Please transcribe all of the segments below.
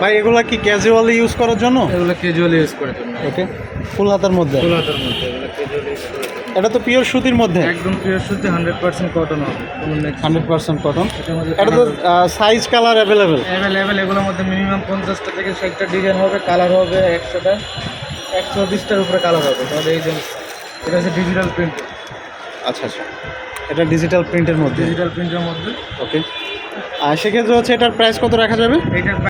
ভাই এগুলা কি ক্যাজুয়ালি ইউজ করার জন্য? এগুলো ক্যাজুয়ালি ইউজ করে জন্য। ওকে ফুল হাতার মধ্যে? ফুল হাতের মধ্যে এটা তো পিওর সুতির মধ্যে? একদম পিওর সুতি হান্ড্রেড পার্সেন্ট কটন হবে। হান্ড্রেড পার্সেন্ট কটন এটা তো সাইজ কালার অ্যাভেলেবেল অ্যাভেলেবেল এগুলোর মধ্যে মিনিমাম পঞ্চাশটা থেকে ষাটটা ডিজাইন হবে কালার হবে একশোটা। একশো বিশটার উপরে কালার হবে। তাহলে এই যে এটা হচ্ছে ডিজিটাল প্রিন্ট আচ্ছা আচ্ছা। এটা ডিজিটাল প্রিন্টের মধ্যে? ডিজিটাল প্রিন্টের মধ্যে। ওকে আর সেক্ষেত্রে হচ্ছে এটার প্রাইস কত রাখা যাবে? এইটার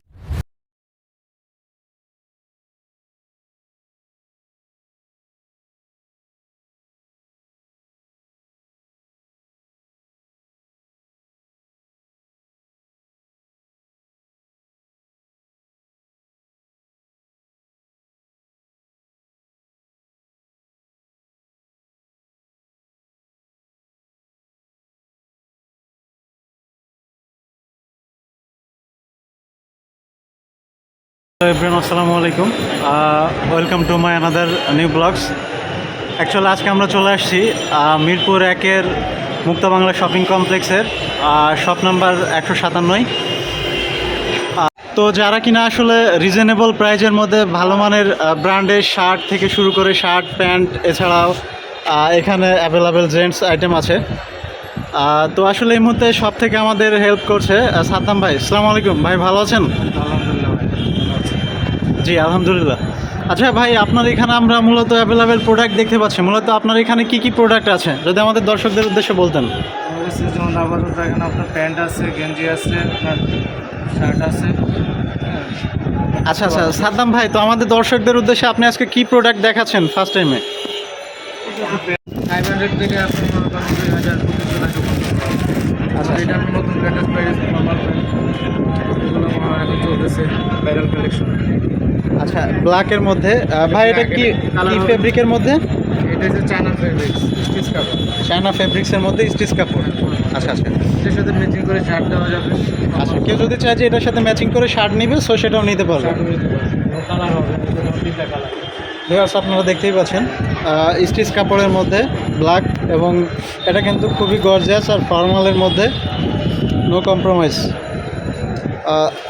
এভরিওয়ান আসসালামু আলাইকুম welcome to my another new vlogs actually আজকে আমরা চলে আসছি মিরপুর একের মুক্তা বাংলা শপিং কমপ্লেক্সের শপ নাম্বার একশো সাতান্নয় তো যারা কিনা আসলে রিজনেবল প্রাইজের মধ্যে ভালো মানের ব্র্যান্ডের শার্ট থেকে শুরু করে শার্ট প্যান্ট এছাড়াও এখানে অ্যাভেলেবেল জেন্টস আইটেম আছে। তো আসলে এই মুহূর্তে সব থেকে আমাদের হেল্প করছে সাদ্দাম ভাই, আসসালামু আলাইকুম। ভাই, ভালো আছেন আলহামদুলিল্লাহ ভাই ভালো আছি। জি আলহামদুলিল্লাহ। আচ্ছা ভাই আপনার এখানে আমরা মূলত অ্যাভেলেবেল প্রোডাক্ট দেখতে পাচ্ছি। মূলত আপনার এখানে কি কি প্রোডাক্ট আছে? যদি আমাদের দর্শকদের উদ্দেশ্যে বলতেন। যেমন আপাতত এখানে আপনার প্যান্ট আছে গেঞ্জি আছে আপনার শার্ট আছে। আচ্ছা আচ্ছা সাদ্দাম ভাই তো আমাদের দর্শকদের উদ্দেশ্যে আপনি আজকে কি প্রোডাক্ট দেখাচ্ছেন ফার্স্ট টাইমে ফাইভ হান্ড্রেড থেকে আপনি মনে করেন দুই হাজার আচ্ছা এটা আমি নতুন লেটেস্ট পেয়েছি আমার এখন চলতেছে ভাইরাল কালেকশন আচ্ছা ব্ল্যাকের মধ্যে ভাই এটা কি কি। ফেব্রিকের মধ্যে? এটা হচ্ছে চায়না ফেব্রিক্স স্টিচ কাপড়। চায়না ফেব্রিক্সের মধ্যে স্টিচ কাপড়। আচ্ছা আচ্ছা। এটার সাথে ম্যাচিং করে শার্ট দেওয়া যাবে। আচ্ছা কেউ যদি চায় যে এটার সাথে ম্যাচিং করে শার্ট নিবে সো সেটাও নিতে পারবে। কালার হবে ভিউয়ার্স আপনারা দেখতেই পাচ্ছেন স্টিচ কাপড়ের মধ্যে ব্ল্যাক এবং এটা কিন্তু খুবই গর্জাস আর ফর্মালের মধ্যে নো কম্প্রোমাইজ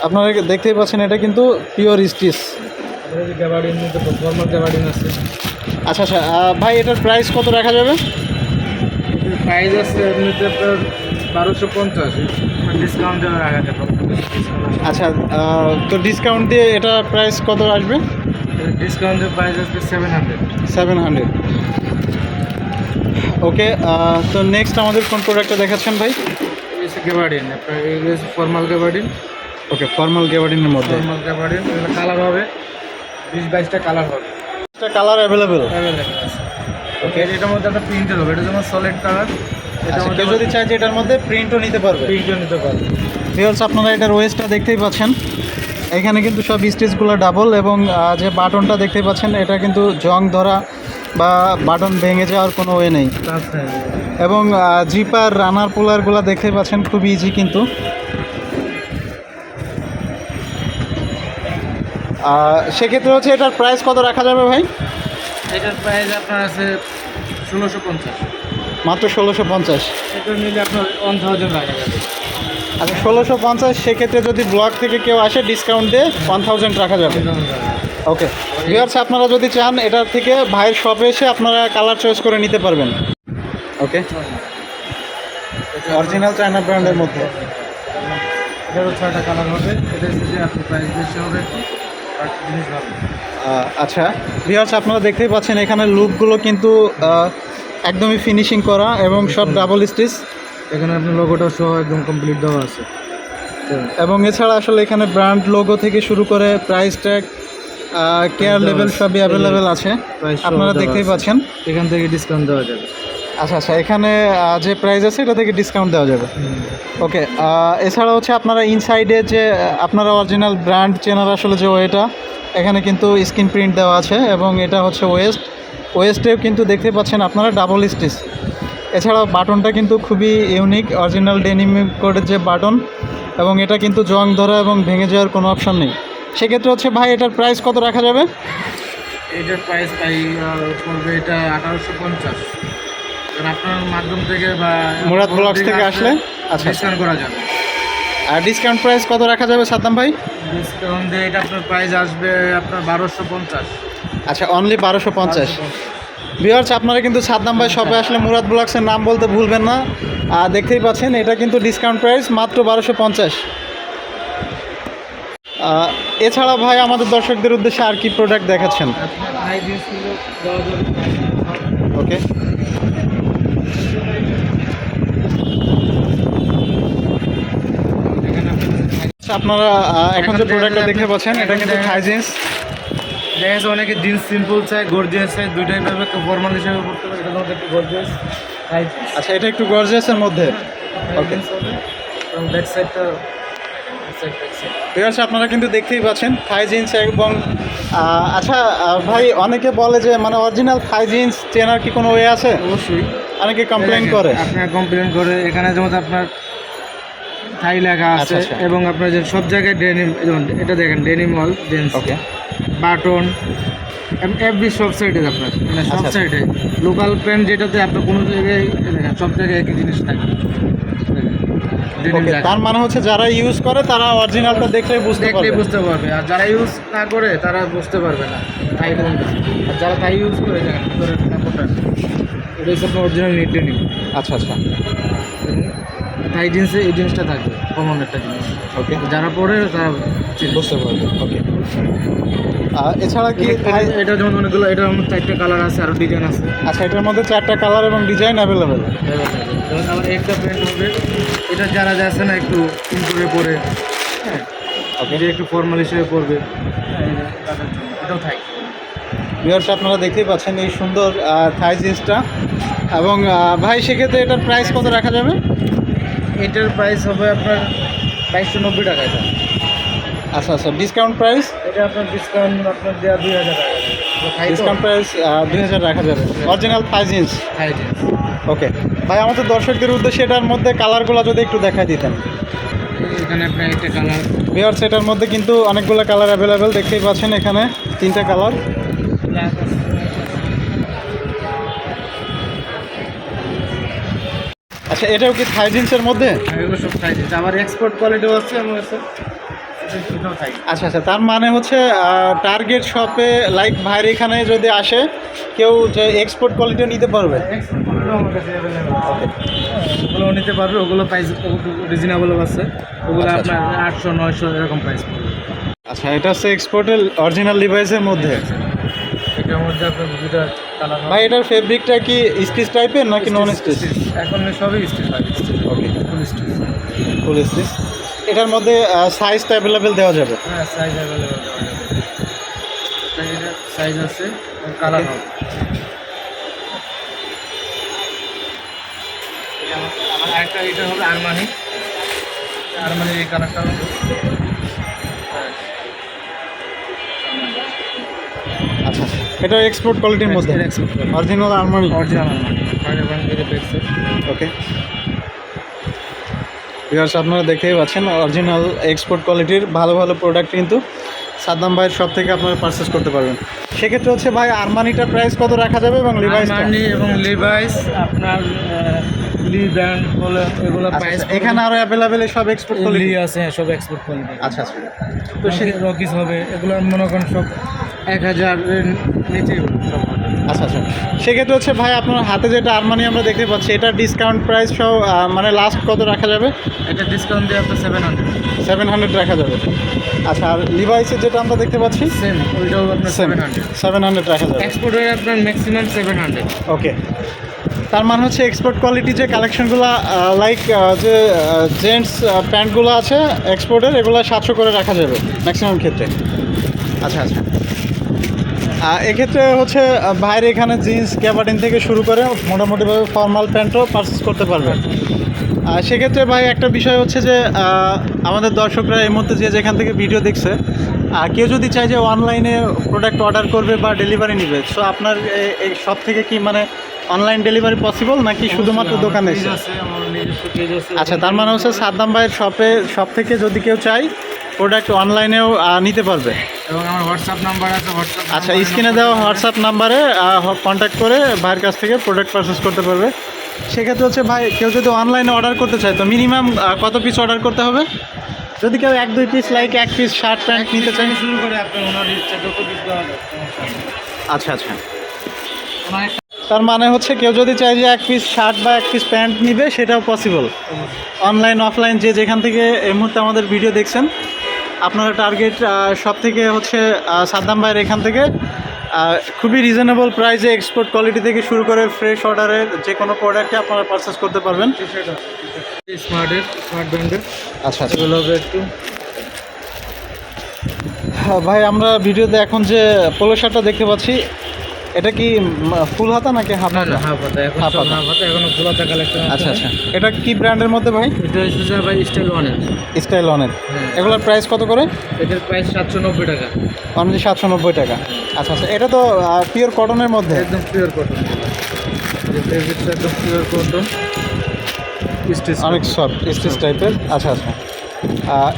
আপনারা দেখতেই পাচ্ছেন এটা কিন্তু pure stitch gabardine formal gabardine আছে। আচ্ছা আচ্ছা ভাই এটার প্রাইস কত রাখা যাবে? প্রাইস আছে এমনিতে আপনার বারোশো পঞ্চাশ। ডিসকাউন্ট দেওয়া রাখা যাবে। আচ্ছা তো ডিসকাউন্ট দিয়ে এটা প্রাইস কত আসবে? ডিসকাউন্টের প্রাইস আসবে seven hundred seven hundred okay তো নেক্সট আমাদের কোন প্রোডাক্টটা দেখাচ্ছেন ভাই? আপনার ফর্মাল গ্যাবার্ডিন ওকে ফর্মাল গেবার্ডিনের মধ্যে। ফর্মাল গ্যাবার্ডিন এগুলো কালার হবে। বিশ বাইশটা কালার হবে। কালার অ্যাভেলেবেল অ্যাভেলেবেল আছে। ওকে এটার মধ্যে একটা প্রিন্টের হবে। এটা যেমন সলিড কালার আচ্ছা কেউ যদি চায় যে এটার মধ্যে প্রিন্টও নিতে পারবে। প্রিন্টও নিতে পারবে। ভিউয়ার্স আপনারা এটার ওয়েস্টটা দেখতেই পাচ্ছেন। এখানে কিন্তু সব স্টিচগুলো ডাবল এবং যে বাটনটা দেখতেই পাচ্ছেন এটা কিন্তু জং ধরা বা বাটন ভেঙে যাওয়ার কোনো ওয়ে নেই। এবং জিপার রানার পোলারগুলো দেখতেই পাচ্ছেন খুব ইজি কিন্তু। সেক্ষেত্রে হচ্ছে এটার প্রাইস কত রাখা যাবে ভাই? এটার প্রাইস আপনার আছে ষোলোশো পঞ্চাশ। মাত্র ষোলোশো পঞ্চাশ। এটা নিলে আপনার ওয়ান থাউজেন্ড রাখা যাবে। আচ্ছা ষোলোশো পঞ্চাশ সেক্ষেত্রে যদি ব্লক থেকে কেউ আসে ডিসকাউন্ট দিয়ে ওয়ান থাউজেন্ড রাখা যাবে। ওকে ভিউয়ার্স আপনারা যদি চান এটার থেকে ভাইয়ের শপে এসে আপনারা কালার চয়েস করে নিতে পারবেন। ওকে অরিজিনাল চায়না ব্র্যান্ডের মধ্যে। এটারও ছয়টা কালার হবে। এটা আপনার প্রাইস বেশি হবে। আচ্ছা ভিউয়ার্স আপনারা দেখতেই পাচ্ছেন এখানে লুকগুলো কিন্তু একদমই ফিনিশিং করা এবং সব ডাবল স্টিচ এখানে আপনার লোগোটা সহ একদম কমপ্লিট দেওয়া আছে। এবং এছাড়া আসলে এখানে ব্র্যান্ড লোগো থেকে শুরু করে প্রাইস ট্যাগ কেয়ার লেভেল সবই অ্যাভেলেবেল আছে। আপনারা দেখতেই পাচ্ছেন। এখান থেকে ডিসকাউন্ট দেওয়া যাবে। আচ্ছা আচ্ছা এখানে যে প্রাইস আছে এটা থেকে ডিসকাউন্ট দেওয়া যাবে। ওকে এছাড়া হচ্ছে আপনারা ইনসাইডে যে আপনারা অরিজিনাল ব্র্যান্ড চেনার আসলে যে ওয়েটা এখানে কিন্তু স্ক্রিন প্রিন্ট দেওয়া আছে এবং এটা হচ্ছে ওয়েস্ট ওয়েস্টেও কিন্তু দেখতে পাচ্ছেন আপনারা ডাবল স্টিচ এছাড়াও বাটনটা কিন্তু খুবই ইউনিক অরিজিনাল ডেনিম কোডের যে বাটন এবং এটা কিন্তু জং ধরা এবং ভেঙে যাওয়ার কোনো অপশান নেই। সেক্ষেত্রে হচ্ছে ভাই এটার প্রাইস কত রাখা যাবে? এটার প্রাইস আহ, পড়বে এটা আঠারোশো পঞ্চাশ। আপনার মাধ্যম থেকে বা মুরাদ ব্লগস থেকে আসলে? আচ্ছা আচ্ছা। ডিসকাউন্ট করা যাবে। আর ডিসকাউন্ট প্রাইস কত রাখা যাবে সাদ্দাম ভাই? ডিসকাউন্ট দিয়ে এটা আপনার প্রাইস আসবে আপনার বারোশো পঞ্চাশ। আচ্ছা অনলি বারোশো পঞ্চাশ। ভিওয়ার্স আপনারা কিন্তু সাদ্দাম ভাই শপে আসলে মুরাদ ব্লগসের নাম বলতে ভুলবেন না। আর দেখতেই পাচ্ছেন এটা কিন্তু ডিসকাউন্ট প্রাইস মাত্র বারোশো পঞ্চাশ। এছাড়া ভাই আমাদের দর্শকদের উদ্দেশ্যে আর কি প্রোডাক্ট দেখাচ্ছেন? ওকে আপনার আচ্ছা, আপনারা এখন যে প্রোডাক্টটা দেখতে পাচ্ছেন এটা কিন্তু। হাই জিন্স দেখা যাচ্ছে অনেকে জিন্স সিম্পল চাই গর্জিয়াস চাই দুইটাই পাবে ফর্মাল হিসেবে পড়তে পারে এটা তোমাদের একটু গর্জিয়াস হাই আচ্ছা এটা একটু গর্জিয়াসের মধ্যে। ওকে ব্যাক সাইডটা আপনারা কিন্তু দেখতেই পাচ্ছেন থাই জিন্স এবং আচ্ছা ভাই অনেকে বলে যে মানে অরিজিনাল থাই জিন্স চেনার কি কোনো ওয়ে আছে? অবশ্যই। অনেকে কমপ্লেন করে। আপনার কমপ্লেন করে এখানে যেমন আপনার থাই লেখা আচ্ছা, আছে আচ্ছা। এবং আপনার যে সব জায়গায় ডেনিম যেমন এটা দেখেন denim all gents okay button every সব সাইডে আপনার মানে সব। সাইডে লোকাল প্যান্ট যেটাতে আপনার কোনো জায়গায় সব জায়গায় একই জিনিস থাকে। তার মানে হচ্ছে যারা ইউজ করে তারা অরিজিনালটা দেখলেই বুঝতে পারবে। বুঝতে পারবে। আর যারা ইউজ না করে তারা বুঝতে পারবে না। তাই কোনটা আর যারা তাই ইউজ করে দেখেন ভিতরের কাপড়টা এটা হচ্ছে আপনার অরিজিনাল নিট ডেনিম আচ্ছা আচ্ছা। তাই জিন্সে এই জিনিসটা থাকবে। কমন একটা জিনিস। ওকে যারা পরে তারা। বুঝতে পারবে। ওকে এছাড়া কি এটা- যেমন অনেকগুলো এটা আমার চারটে কালার আছে আরও ডিজাইন আছে। আচ্ছা এটার মধ্যে চারটা কালার এবং ডিজাইন অ্যাভেলেবেল যেমন আমার একটা প্যান্ট হবে। এটা যারা যাচ্ছে না একটু সিম্পলে পরে হ্যাঁ যে একটু ফর্মাল হিসেবে পরবে। এটাও থাই ভিউয়ার্স আপনারা দেখতেই পাচ্ছেন এই সুন্দর থাই জিন্সটা। এবং ভাই সেক্ষেত্রে এটার প্রাইস কত রাখা যাবে? এটার প্রাইস হবে আপনার বাইশশো নব্বই টাকা এটা। আচ্ছা আচ্ছা ডিসকাউন্ট প্রাইস এটা আপনার ডিসকাউন্ট আপনার দেওয়া দুই হাজার টাকা। ডিসকাউন্ট প্রাইস দুই হাজার রাখা যাবে original Thai jeans Thai jeans okay ভাই আমাদের দর্শকদের উদ্দেশ্যে এটার মধ্যে কালারগুলো যদি একটু দেখাই দিতেন। এখানে আপনার একটা কালার ভিউয়ার্স এটার মধ্যে কিন্তু অনেকগুলো কালার অ্যাভেলেবেল দেখতেই পাচ্ছেন এখানে তিনটা কালার আচ্ছা এটাও কি থাই জিন্সের মধ্যে? হ্যাঁ, এগুলো সব থাই জিন্স আবার এক্সপোর্ট কোয়ালিটিও আছে আমার কাছে এটা- এটাও থাই আচ্ছা আচ্ছা তার মানে হচ্ছে টার্গেট শপে লাইক ভাইয়ের এখানে যদি আসে কেউ যে এক্সপোর্ট কোয়ালিটিও নিতে পারবে? ওগুলো নিতে পারবে ওগুলো প্রাইস রিজনেবল আছে। ওগুলো আচ্ছা। আপনার আটশো নয়শো এরকম প্রাইস আচ্ছা এটা হচ্ছে এক্সপোর্টের অরিজিনাল ডিভাইসের মধ্যে? এটার মধ্যে আপনার দুটা কালার ভাই এটার ফেব্রিকটা কি স্টিচ টাইপের নাকি নন স্টিচ এখন সবই স্টিচ হয়। ওকে ফুল স্টিচ ফুল স্টিচ এটার মধ্যে সাইজটা অ্যাভেলেবেল দেওয়া যাবে। হ্যাঁ সাইজ অ্যাভেলেবল সাইজ আছে কালার হবে। আমার- আরেকটা এটা হবে আরমানি আরমানির এই কালারটা আচ্ছা এটা এক্সপোর্ট কোয়ালিটির মধ্যে। অরিজিনাল আর্মানি অরিজিনাল পেয়েছে ওকে ভিউয়ার্স আপনারা দেখতেই পাচ্ছেন অরিজিনাল এক্সপোর্ট কোয়ালিটির ভালো ভালো প্রোডাক্ট কিন্তু সাদ্দাম ভাইয়ের সব থেকে আপনারা পারচেস করতে পারবেন। সেক্ষেত্রে হচ্ছে ভাই আরমানিটার প্রাইস কত রাখা যাবে এবং লিভাইস এবং লিভাইস আপনার লি ব্র্যান্ড বলে এগুলো আচ্ছা, প্রাইস আচ্ছা, এখানে আরও অ্যাভেলেবেল সব এক্সপোর্ট কোয়ালিটি আছে হ্যাঁ, সব এক্সপোর্ট কোয়ালিটি আচ্ছা আচ্ছা। তো সে রকিস হবে এগুলো মনে করেন সব এক হাজার হবে সব। আচ্ছা আচ্ছা। সেক্ষেত্রে হচ্ছে ভাই আপনার হাতে যেটা আরমানি আমরা দেখতে পাচ্ছি এটা ডিসকাউন্ট প্রাইস সহ মানে লাস্ট কত রাখা যাবে? এটা ডিসকাউন্ট দিয়ে আপনার সেভেন হান্ড্রেড সেভেন হান্ড্রেড রাখা যাবে। আচ্ছা আর লিভাইসের যেটা আমরা দেখতে পাচ্ছি? সেম ওইটাও আপনার সেভেন হান্ড্রেড সেভেন হান্ড্রেড রাখা যাবে। এক্সপোর্টের আপনার ম্যাক্সিমাম সেভেন হান্ড্রেড ওকে তার মানে হচ্ছে এক্সপোর্ট কোয়ালিটি যে কালেকশনগুলো লাইক যে জেন্টস প্যান্টগুলো আছে এক্সপোর্টের এগুলো সাতশো করে রাখা যাবে ম্যাক্সিমাম ক্ষেত্রে। আচ্ছা আচ্ছা। এক্ষেত্রে হচ্ছে বাইরে এখানে জিন্স ক্যাপাটিন থেকে শুরু করে মোটামুটিভাবে ফর্মাল প্যান্টও পারচেস করতে পারবেন। সেক্ষেত্রে ভাই, একটা বিষয় হচ্ছে যে আমাদের দর্শকরা এই মুহূর্তে যে যেখান থেকে ভিডিও দেখছে কেউ যদি চায় যে অনলাইনে প্রোডাক্ট অর্ডার করবে বা ডেলিভারি নেবে সো আপনার এই সব থেকে কি মানে অনলাইন ডেলিভারি পসিবল নাকি শুধুমাত্র দোকানে? এসে আচ্ছা তার মানে হচ্ছে সাদ্দাম ভাইয়ের শপে শপ থেকে যদি কেউ চায় প্রোডাক্ট অনলাইনেও নিতে পারবে? এবং আমার হোয়াটসঅ্যাপ নাম্বার আছে হোয়াটসঅ্যাপ আচ্ছা স্ক্রিনে দেওয়া হোয়াটসঅ্যাপ নাম্বারে কন্ট্যাক্ট করে ভাইয়ের কাছ থেকে প্রোডাক্ট পারচেস করতে পারবে। সেক্ষেত্রে হচ্ছে ভাই কেউ যদি অনলাইনে অর্ডার করতে চায় তো মিনিমাম কত পিস অর্ডার করতে হবে? যদি কেউ এক দুই পিস লাইক এক পিস শার্ট প্যান্ট নিতে চায়। শুরু করে আপনার ওনার ইচ্ছা যত পিস আচ্ছা আচ্ছা। তার মানে হচ্ছে কেউ যদি চায় যে এক পিস শার্ট বা এক পিস প্যান্ট নিবে সেটাও পসিবল অনলাইন অফলাইন যে যেখান থেকে এই মুহূর্তে আমাদের ভিডিও দেখছেন আপনারা টার্গেট সব থেকে হচ্ছে সাদ্দাম ভাইয়ের এখান থেকে খুবই রিজনেবল প্রাইসে এক্সপোর্ট কোয়ালিটি থেকে শুরু করে ফ্রেশ অর্ডারের যে কোনো প্রোডাক্টে আপনারা পারচেস করতে পারবেন। স্মার্টের স্মার্ট ব্র্যান্ডের আচ্ছা আচ্ছা। এগুলো একটু। হ্যাঁ, ভাই আমরা ভিডিওতে এখন যে পোলো শার্টটা দেখতে পাচ্ছি এটা কি ফুল হাতা নাকি হাফ হাতা? হাফ হাতা এখন হাফ হাতা। হাফ হাতা এখনও ফুলাতা কালেকশন আচ্ছা আচ্ছা। এটা কি ব্র্যান্ডের মধ্যে ভাই? এটা হচ্ছে ভাই স্টাইল ওয়ানের স্টাইল হ্যাঁ। এগুলোর প্রাইস কত করে? এটার প্রাইস সাতশো নব্বই টাকা। অনলি সাতশো নব্বই টাকা। আচ্ছা আচ্ছা। এটা তো পিওর কটনের মধ্যে? একদম পিওর কটন একদম পিওর কটন অনেক সফট স্টিচ টাইপের আচ্ছা আচ্ছা।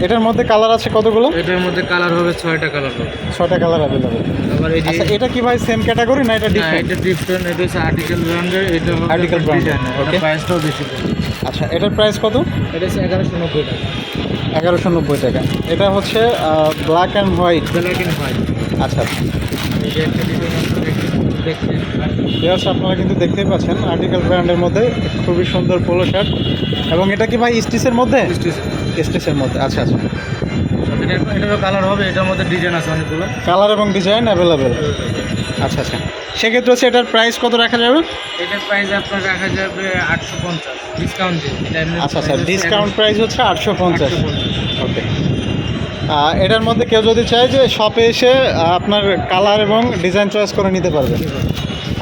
এটার মধ্যে কালার আছে কতগুলো? এটার মধ্যে কালার হবে ছয়টা কালার হবে। ছটা কালার অ্যাভেলেবেল আবার এই যে আচ্ছা এটা কি ভাই সেম ক্যাটাগরি না এটা ডিফারেন্ট এটা ডিফারেন্ট এটা হচ্ছে আর্টিকেল ব্র্যান্ডের এটা brand, ডিজাইনার okay. প্রাইসটাও বেশি আচ্ছা এটার প্রাইস কত? এটা হচ্ছে এগারোশো নব্বই টাকা। এগারোশো নব্বই টাকা। এটা হচ্ছে black and white black and white আচ্ছা। দেখতে আপনারা কিন্তু দেখতেই পাচ্ছেন আর্টিকেল ব্র্যান্ডের মধ্যে খুবই সুন্দর পোলো শার্ট এবং এটা কি ভাই স্টিচের মধ্যে? স্টিচ স্টিচের মধ্যে আচ্ছা আচ্ছা। এটারও কালার হবে এটার মধ্যে ডিজাইন আছে অনেকগুলো। কালার এবং ডিজাইন অ্যাভেলেবেল আচ্ছা আচ্ছা। সেক্ষেত্রে হচ্ছে এটার প্রাইস কত রাখা যাবে? এটার প্রাইস আপনার রাখা যাবে আটশো পঞ্চাশ ডিসকাউন্ট আচ্ছা আচ্ছা ডিসকাউন্ট প্রাইস হচ্ছে আটশো পঞ্চাশ। ওকে এটার মধ্যে কেউ যদি চায় যে শপে এসে আপনার কালার এবং ডিজাইন চয়েস করে নিতে পারবে।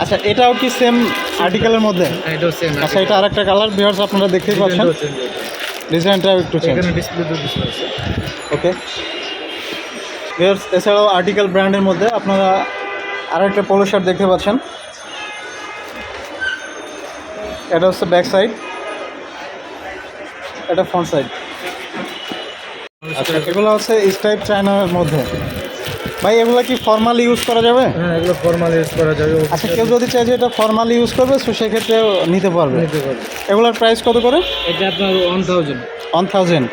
আচ্ছা এটাও কি সেম আর্টিকেলের মধ্যে? আচ্ছা এটা আরেকটা কালার বিহার্স আপনারা দেখতেই পাচ্ছেন। ডিজাইনটাও একটু এখানে ডিসপ্লে তো ডিসপ্লে আছে। ওকে এছাড়াও আর্টিকেল ব্র্যান্ডের মধ্যে আপনারা আর একটা পোলো শার্ট দেখতে পাচ্ছেন। এটা হচ্ছে ব্যাক সাইড এটা ফ্রন্ট সাইড আচ্ছা এগুলো হচ্ছে স্টাইপ চায়নার মধ্যে। ভাই এগুলো কি ফর্মালি ইউজ করা যাবে? হ্যাঁ এগুলো ফর্মাল ইউজ করা যাবে। আচ্ছা কেউ যদি চায় যে এটা ফর্মাল ইউজ করবে তো সেক্ষেত্রেও নিতে পারবে। নিতে পারবে। এগুলোর প্রাইস কত করে? এটা আপনার ওয়ান থাউজেন্ড ওয়ান থাউজেন্ড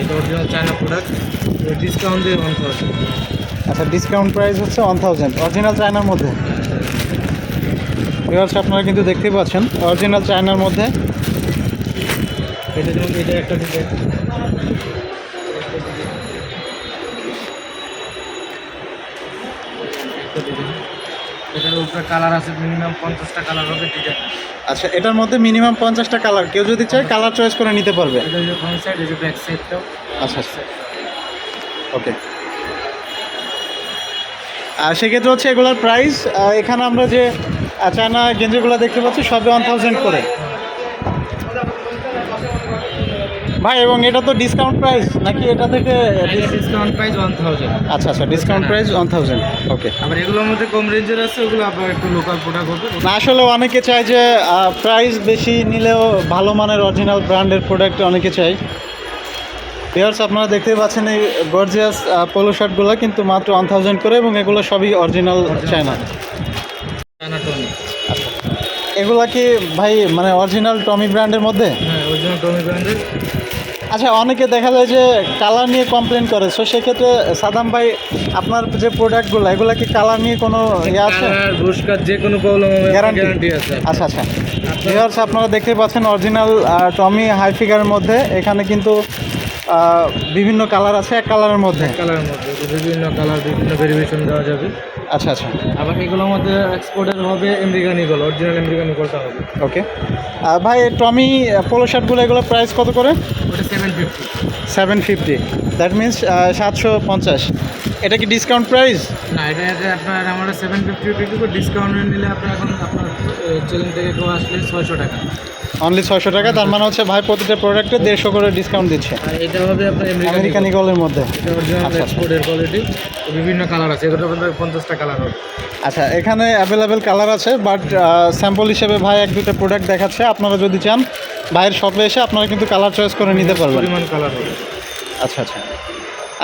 এটা অরিজিনাল চায়না প্রোডাক্ট ডিসকাউন্ট দিয়ে ওয়ান থাউজেন্ড আচ্ছা ডিসকাউন্ট প্রাইস হচ্ছে ওয়ান থাউজেন্ড অরিজিনাল চায়নার মধ্যে। এবার আপনারা কিন্তু দেখতেই পাচ্ছেন অরিজিনাল চায়নার মধ্যে। এটা যেমন এটা একটা উপরে কালার আছে মিনিমাম পঞ্চাশটা কালার হবে ডিজাইন আচ্ছা এটার মধ্যে মিনিমাম পঞ্চাশটা কালার কেউ যদি চায় কালার চয়েস করে নিতে পারবে। এটা যে ফ্রন্ট সাইড এই যে ব্যাক সাইডটাও আচ্ছা আচ্ছা। ওকে আর সেক্ষেত্রে হচ্ছে এগুলোর প্রাইস এখানে আমরা যে চায়না গেঞ্জিগুলো দেখতে পাচ্ছি সবে ওয়ান থাউজেন্ড করে। ভাই এবং এটা তো ডিসকাউন্ট প্রাইস নাকি এটা থেকে ডিসকাউন্ট প্রাইস ওয়ান থাউজেন্ড আচ্ছা আচ্ছা discount price one thousand okay আবার এগুলোর মধ্যে কম রেঞ্জের আছে ওগুলো আবার একটু লোকাল প্রোডাক্ট হবে। না আসলে অনেকে চায় যে প্রাইস বেশি নিলেও ভালো মানের অরিজিনাল ব্র্যান্ডের প্রোডাক্ট অনেকে চাই পেয়ার্স আপনারা দেখতেই পাচ্ছেন এই গর্জিয়াস পোলো শার্টগুলো কিন্তু মাত্র ওয়ান থাউজেন্ড করে এবং এগুলো সবই অরিজিনাল চায়না এগুলা কি ভাই মানে অরিজিনাল টমি ব্র্যান্ডের মধ্যে? হ্যাঁ অরিজিনাল টমি ব্র্যান্ডের আচ্ছা অনেকে দেখা যায় যে কালার নিয়ে কমপ্লেন করে সো সেক্ষেত্রে সাদাম ভাই আপনার যে প্রোডাক্টগুলো এগুলো কি কালার নিয়ে কোনো ইয়ে আছে? যে কোনো প্রবলেম হবে গ্যারান্টি আছে। আচ্ছা আচ্ছা। ভিউয়ার্স আপনারা দেখতে পাচ্ছেন অরিজিনাল টমি হাই ফিগারের মধ্যে। এখানে কিন্তু বিভিন্ন কালার আছে এক কালারের মধ্যে। কালারের মধ্যে। বিভিন্ন কালার বিভিন্ন ভেরিয়েশন দেওয়া যাবে। আচ্ছা আচ্ছা। আবার এগুলোর মধ্যে এক্সপোর্টের হবে আমেরিকান ইগল অরিজিনাল আমেরিকান ইগলটা হবে। ওকে ভাই টমি পোলো শার্টগুলো এগুলো প্রাইস কত করে? ওটা seven fifty seven fifty that means সাতশো পঞ্চাশ। এটা কি ডিসকাউন্ট প্রাইস না এটা আপনার আমরা সেভেন ফিফটি ডিসকাউন্ট নিলে আপনার এখন আপনার চ্যানেল থেকে কেউ আসলে ছয়শো টাকা। অনলি ছয়শো টাকা তার মানে হচ্ছে ভাই প্রতিটা প্রোডাক্টে দেড়শো করে ডিসকাউন্ট দিচ্ছে। আর এটা হবে আপনার আমেরিকান ইগলের মধ্যে। এটা অরিজিনাল আচ্ছা, আচ্ছা। এক্সপোর্টের কোয়ালিটি বিভিন্ন কালার আছে। এগুলো আপনার পঞ্চাশটা কালার হবে। আচ্ছা এখানে অ্যাভেলেবেল কালার আছে বাট স্যাম্পল হিসেবে ভাই এক দুটো প্রোডাক্ট দেখাচ্ছে। আপনারা যদি চান ভাইয়ের শপে এসে আপনারা কিন্তু কালার চয়েস করে নিতে পারবেন। পরিমাণ কালার হবে। আচ্ছা আচ্ছা।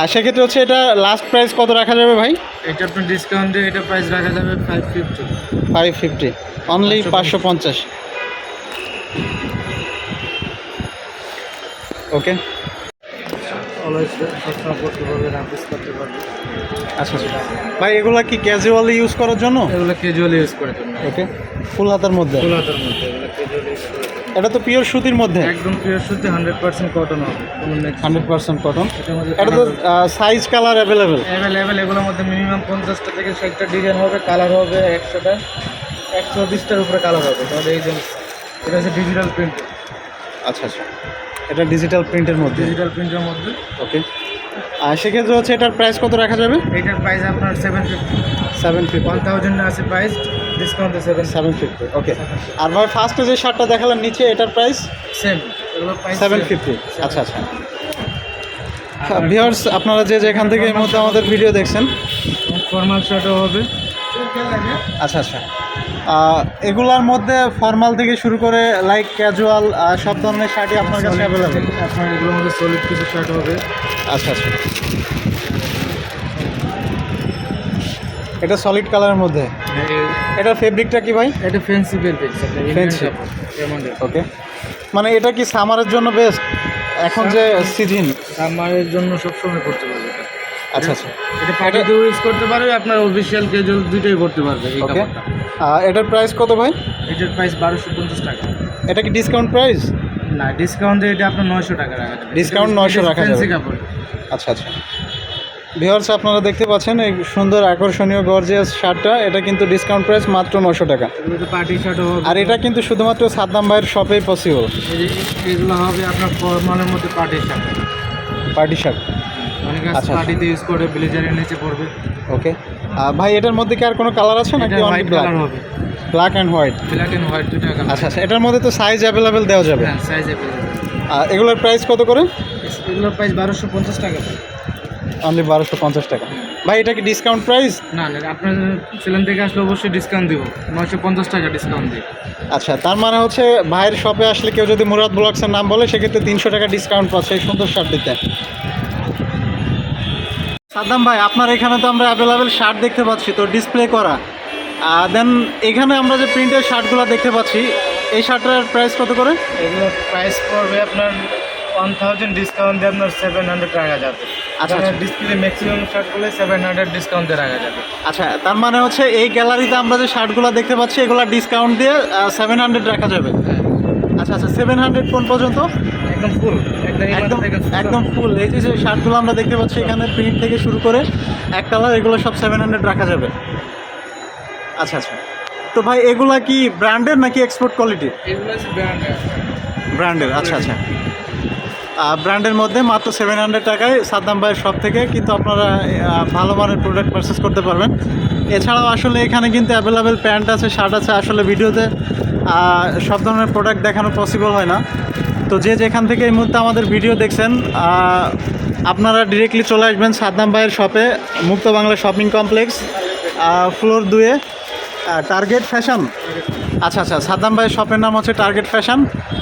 আর সেক্ষেত্রে হচ্ছে এটা লাস্ট প্রাইস কত রাখা যাবে ভাই? এটা আপনার ডিসকাউন্টে এটা প্রাইস রাখা যাবে five fifty five fifty only পাঁচশো পঞ্চাশ। ওকে আচ্ছা, আচ্ছা ভাই এগুলো কি ক্যাজুয়ালি ইউজ করার জন্য? এগুলো ক্যাজুয়ালি ইউজ করার জন্য। ওকে ফুল হাতার মধ্যে? ফুল হাতার মধ্যে এটা তো পিওর সুতির মধ্যে? একদম পিওর সুতি হান্ড্রেড পার্সেন্ট কটন হবে। হান্ড্রেড পার্সেন্ট কটন এটা তো সাইজ কালার অ্যাভেলেবেল অ্যাভেলেবেল এগুলোর মধ্যে মিনিমাম পঞ্চাশটা থেকে ষাটটা ডিজাইন হবে কালার হবে একশোটা। একশো বিশটার উপরে কালার হবে। তাহলে এই জন্য এটা হচ্ছে ডিজিটাল প্রিন্ট আচ্ছা আচ্ছা। এটা ডিজিটাল প্রিন্টের মধ্যে। ডিজিটাল প্রিন্টের মধ্যে। ওকে আর সেক্ষেত্রে হচ্ছে এটার প্রাইস কত রাখা যাবে? এইটার প্রাইস আপনার seven fifty seven fifty one thousand আছে প্রাইস ডিসকাউন্টে সেভেন সেভেন ফিফটি ওকে আর ভাই ফার্স্টে যে শার্টটা দেখালাম নিচে এটার প্রাইস সেম সেভেন ফিফটি আচ্ছা আচ্ছা। ভিওর্স আপনারা যে যেখান থেকে এই মুহূর্তে আমাদের ভিডিও দেখছেন। ফর্মাল শার্টও হবে। আচ্ছা আচ্ছা। এগুলার মধ্যে ফর্মাল থেকে শুরু করে লাইক ক্যাজুয়াল সব ধরনের শার্টই আপনার কাছে অ্যাভেলেবেল আপনার এগুলোর মধ্যে সলিড কিছু শার্ট হবে। আচ্ছা আচ্ছা। এটা সলিড কালারের মধ্যে? এটা ফেব্রিকটা কি ভাই? এটা ফেন্সি Fancy। ওকে মানে এটা কি সামারের জন্য বেস্ট এখন যে সিজন সামারের জন্য সবসময় করতে পারবে আচ্ছা আচ্ছা। এটা পার্টিতেও ইউজ করতে পারবে আপনার অফিসিয়াল ক্যাজুয়াল দুইটাই করতে পারবে এই কাপড়টা। এটার প্রাইস কত ভাই? এটার প্রাইস বারোশো পঞ্চাশ টাকা। এটা কি ডিসকাউন্ট প্রাইস না ডিসকাউন্টে এটা আপনার নয়শো টাকা রাখা যাবে। Discount 900 রাখা যাবে। আচ্ছা আচ্ছা। ভিওর্স আপনারা দেখতে পাচ্ছেন এই সুন্দর আকর্ষণীয় গর্জিয়াস শার্টটা এটা কিন্তু ডিসকাউন্ট প্রাইস মাত্র নশো টাকা। পার্টি শার্টও হবে। আর এটা কিন্তু শুধুমাত্র সাদ্দাম ভাইয়ের শপেই পসিবল এগুলো হবে আপনার ফর্মালের মধ্যে পার্টি শার্ট পার্টি শার্ট অনেকে আচ্ছা, আচ্ছা। পার্টিতে ইউজ করে ব্লেজারের নিচে পড়বে ওকে ভাই এটার মধ্যে কি আর কোনো কালার আছে নাকি অনলি ব্ল্যাক হবে। Black and white black and white দুটো কালার আচ্ছা আচ্ছা এটার মধ্যে তো সাইজ অ্যাভেলেবেল দেওয়া যাবে। হ্যাঁ সাইজ অ্যাভেলেবল আর এগুলোর প্রাইস কত করে? এগুলোর প্রাইস বারোশো পঞ্চাশ টাকা। অনলি বারোশো পঞ্চাশ টাকা। ভাই এটা কি ডিসকাউন্ট প্রাইস না না আপনার সেলেন থেকে আসলে অবশ্যই ডিসকাউন্ট দিব। নয়শো পঞ্চাশ টাকা ডিসকাউন্ট দিই। আচ্ছা তার মানে হচ্ছে ভাইয়ের শপে আসলে কেউ যদি মুরাদ ব্লগসের নাম বলে সেক্ষেত্রে তিনশো টাকা ডিসকাউন্ট পাচ্ছে এই সুন্দর শার্ট দিতে সাদ্দাম ভাই আপনার এখানে তো আমরা অ্যাভেলেবেল শার্ট দেখতে পাচ্ছি তো ডিসপ্লে করা। দেন এখানে আমরা যে প্রিন্টের শার্টগুলো দেখতে পাচ্ছি এই শার্টটার প্রাইস কত করে? এগুলো প্রাইস পড়বে আপনার ওয়ান থাউজেন্ড ডিসকাউন্ট দিয়ে আপনার সেভেন হান্ড্রেড রাখা যাবে। আচ্ছা, আচ্ছা। ডিসপ্লে ম্যাক্সিমাম শার্টগুলো সেভেন হান্ড্রেড ডিসকাউন্ট দিয়ে রাখা যাবে। আচ্ছা তার মানে হচ্ছে এই গ্যালারিতে আমরা যে শার্টগুলো দেখতে পাচ্ছি এগুলো ডিসকাউন্ট দিয়ে সেভেন হান্ড্রেড রাখা যাবে। আচ্ছা আচ্ছা সেভেন হান্ড্রেড কোন পর্যন্ত? একদম ফুল একদম একদম। ফুল এই যে শার্টগুলো আমরা দেখতে পাচ্ছি এখানে প্রিন্ট থেকে শুরু করে এক কালার এগুলো সব সেভেন হান্ড্রেড রাখা যাবে। আচ্ছা আচ্ছা। তো ভাই এগুলা কি ব্র্যান্ডের নাকি এক্সপোর্ট কোয়ালিটি ব্র্যান্ডের আচ্ছা আচ্ছা। ব্র্যান্ডের মধ্যে মাত্র সেভেন হান্ড্রেড টাকায় সাদ্দাম ভাইয়ের শপ থেকে কিন্তু আপনারা ভালো মানের প্রোডাক্ট পারচেস করতে পারবেন। এছাড়াও আসলে এখানে কিন্তু অ্যাভেলেবেল প্যান্ট আছে শার্ট আছে আসলে ভিডিওতে সব ধরনের প্রোডাক্ট দেখানো পসিবল হয় না। তো যে যেখান থেকে এই মুহূর্তে আমাদের ভিডিও দেখছেন আপনারা ডিরেক্টলি চলে আসবেন সাদ্দাম ভাইয়ের শপে Mukta Bangla shopping complex floor দুয়ে টার্গেট ফ্যাশন আচ্ছা আচ্ছা সাদ্দাম ভাইয়ের শপের নাম হচ্ছে টার্গেট ফ্যাশন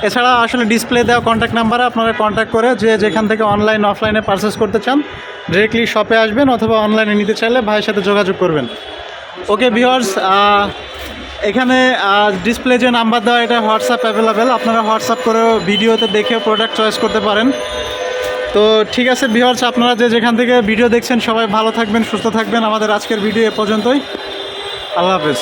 এছাড়া আসলে ডিসপ্লে দেওয়া কন্ট্যাক্ট নাম্বারে আপনারা কন্ট্যাক্ট করে যে যেখান থেকে অনলাইন অফলাইনে পারচেস করতে চান ডিরেক্টলি শপে আসবেন অথবা অনলাইনে নিতে চাইলে ভাইয়ের সাথে যোগাযোগ করবেন। ওকে ভিওর্স এখানে ডিসপ্লে যে নাম্বার দেওয়া, এটা হোয়াটসঅ্যাপ অ্যাভেলেবেল আপনারা হোয়াটসঅ্যাপ করে ভিডিওতে দেখে প্রোডাক্ট চয়েস করতে পারেন। তো ঠিক আছে বিহার্স আপনারা যে যেখান থেকে ভিডিও দেখছেন, সবাই ভালো থাকবেন, সুস্থ থাকবেন। আমাদের আজকের ভিডিও এ পর্যন্তই। আল্লাহ হাফেজ।